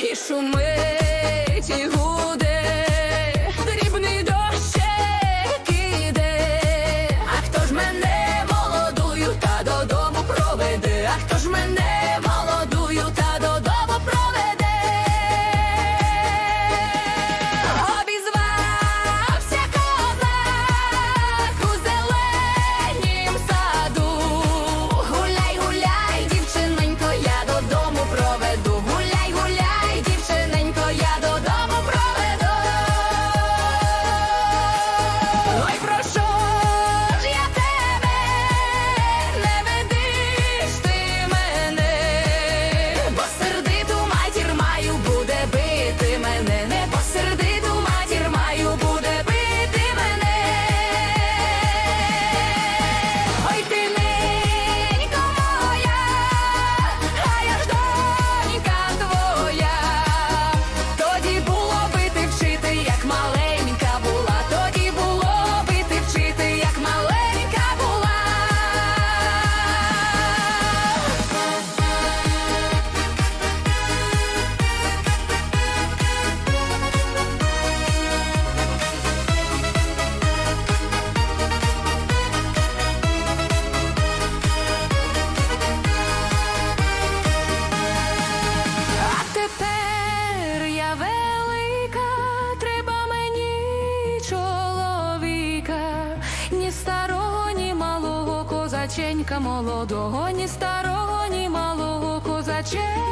і шуми. тепер я велика, треба мені чоловіка, ні старого, ні малого козаченька молодого, ні старого, ні малого козаченька.